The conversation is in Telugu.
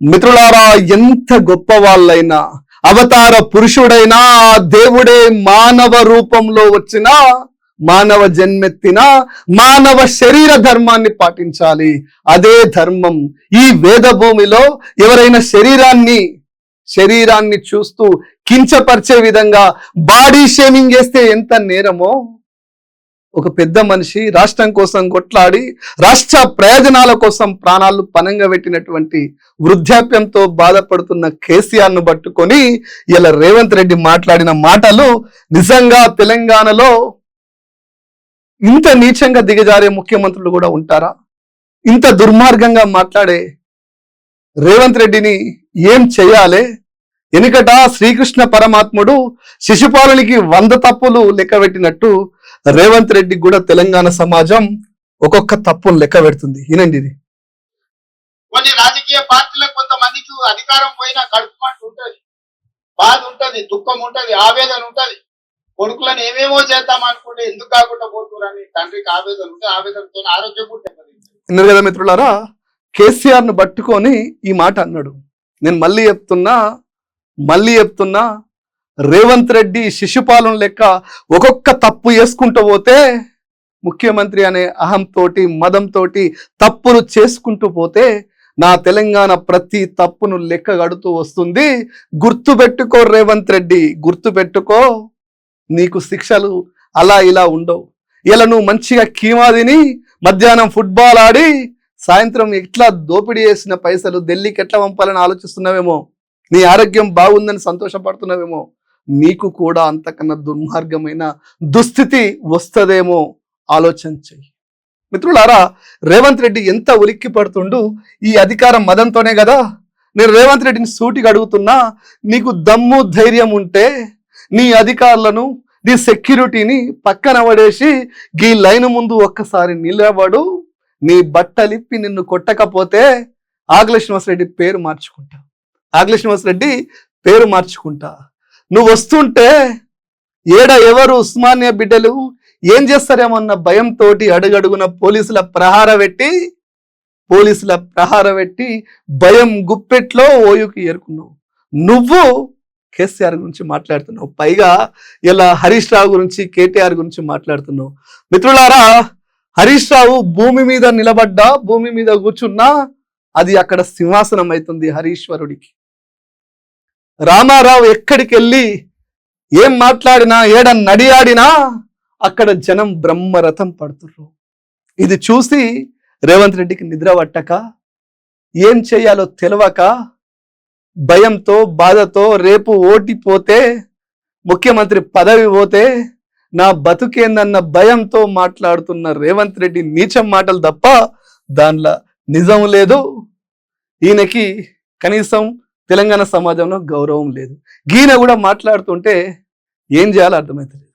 మిత్రులారా ఎంత గొప్ప వాళ్ళైనా అవతార పురుషుడైనా దేవుడే మానవ రూపంలో వచ్చిన మానవ జన్మెత్తిన మానవ శరీర ధర్మాన్ని పాటించాలి. అదే ధర్మం ఈ వేద భూమిలో ఎవరైనా శరీరాన్ని శరీరాన్ని చూస్తూ కించపరిచే విధంగా బాడీ షేమింగ్ చేస్తే ఎంత నేరమో ఒక పెద్ద మనిషి రాష్ట్రం కోసం కొట్లాడి రాష్ట్ర ప్రయోజనాల కోసం ప్రాణాలు పనంగా పెట్టినటువంటి వృద్ధాప్యంతో బాధపడుతున్న కేసీఆర్ను పట్టుకొని ఇలా రేవంత్ రెడ్డి మాట్లాడిన మాటలు నిజంగా తెలంగాణలో ఇంత నీచంగా దిగజారే ముఖ్యమంత్రులు కూడా ఉంటారా? ఇంత దుర్మార్గంగా మాట్లాడే రేవంత్ రెడ్డిని ఏం చేయాలి? వెనుకట శ్రీకృష్ణ పరమాత్ముడు శిశుపాలునికి వంద తప్పులు లెక్కబెట్టినట్టు రేవంత్ రెడ్డి కూడా తెలంగాణ సమాజం ఒక్కొక్క తప్పును లెక్క పెడుతుంది. వినండి ఇది. కొన్ని రాజకీయ పార్టీలకు కొంతమందికి అధికారం పోయినా కడుపుమంటూ ఉంటది. బాధ ఉంటది దుఃఖం ఉంటది ఆవేదన ఉంటది. కొడుకులను ఏమేమో చేద్దాం అనుకుంటే ఎందుకు కాకుండా పోతున్నారని తండ్రికి ఆవేదన ఉంటే ఆవేదనతో ఆరోగ్యం కూడా. విన్నారు కదా మిత్రులారా? కేసీఆర్ను పట్టుకొని ఈ మాట అన్నాడు. నేను మళ్ళీ చెప్తున్నా మళ్ళీ చెప్తున్నా రేవంత్ రెడ్డి శిశుపాలన లెక్క ఒక్కొక్క తప్పు చేసుకుంటూ పోతే ముఖ్యమంత్రి అనే అహంతోటి మదంతోటి తప్పులు చేసుకుంటూ పోతే నా తెలంగాణ ప్రతి తప్పును లెక్క గడుతూ వస్తుంది. గుర్తుపెట్టుకో రేవంత్ రెడ్డి గుర్తు పెట్టుకో నీకు శిక్షలు అలా ఇలా ఉండవు. ఇలా నువ్వు మంచిగా కీమా తిని మధ్యాహ్నం ఫుట్బాల్ ఆడి సాయంత్రం ఎట్లా దోపిడీ చేసిన పైసలు ఢిల్లీకి ఎట్లా పంపాలని ఆలోచిస్తున్నావేమో? నీ ఆరోగ్యం బాగుందని సంతోషపడుతున్నావేమో? నీకు కూడా అంతకన్నా దుర్మార్గమైన దుస్థితి వస్తుందేమో ఆలోచన చెయ్యి. మిత్రులారా రేవంత్ రెడ్డి ఎంత ఉలిక్కి పడుతుండు? ఈ అధికారం మదంతోనే కదా? నేను రేవంత్ రెడ్డిని సూటిగా అడుగుతున్నా నీకు దమ్ము ధైర్యం ఉంటే నీ అధికారులను నీ సెక్యూరిటీని పక్కన పడేసి ఈ లైన్ ముందు ఒక్కసారి నిలబడు నీ బట్టలిప్పి నిన్ను కొట్టకపోతే ఆకుల శ్రీనివాసరెడ్డి పేరు మార్చుకుంటా. ఆకుల శ్రీనివాసరెడ్డి పేరు మార్చుకుంటా. నువ్వు వస్తుంటే ఏడ ఎవరు ఉస్మానియా బిడ్డలు? ఏం చేస్తారేమన్న భయంతో అడుగడుగున పోలీసుల ప్రహార పెట్టి పోలీసుల ప్రహార పెట్టి భయం గుప్పెట్లో ఓయుకి ఏరుకున్నావు. నువ్వు కేసీఆర్ గురించి మాట్లాడుతున్నావు. పైగా ఇలా హరీష్ రావు గురించి కేటీఆర్ గురించి మాట్లాడుతున్నావు. మిత్రులారా హరీష్ రావు భూమి మీద నిలబడ్డా భూమి మీద కూర్చున్నా అది అక్కడ సింహాసనం అవుతుంది హరీశ్వరుడికి. రామారావు ఎక్కడికి వెళ్ళి ఏం మాట్లాడినా ఏడ నడియాడినా అక్కడ జనం బ్రహ్మరథం పడుతుర్రు. ఇది చూసి రేవంత్ రెడ్డికి నిద్ర పట్టక ఏం చేయాలో తెలియక భయంతో బాధతో రేపు ఓటిపోతే ముఖ్యమంత్రి పదవి పోతే నా బతుకేందన్న భయంతో మాట్లాడుతున్న రేవంత్ రెడ్డి నీచం మాటలు తప్ప దానిలో నిజం లేదు. ఈయనకి కనీసం తెలంగాణ సమాజంలో గౌరవం లేదు. గీన కూడా మాట్లాడుతుంటే ఏం చేయాలో అర్థమవుతుంది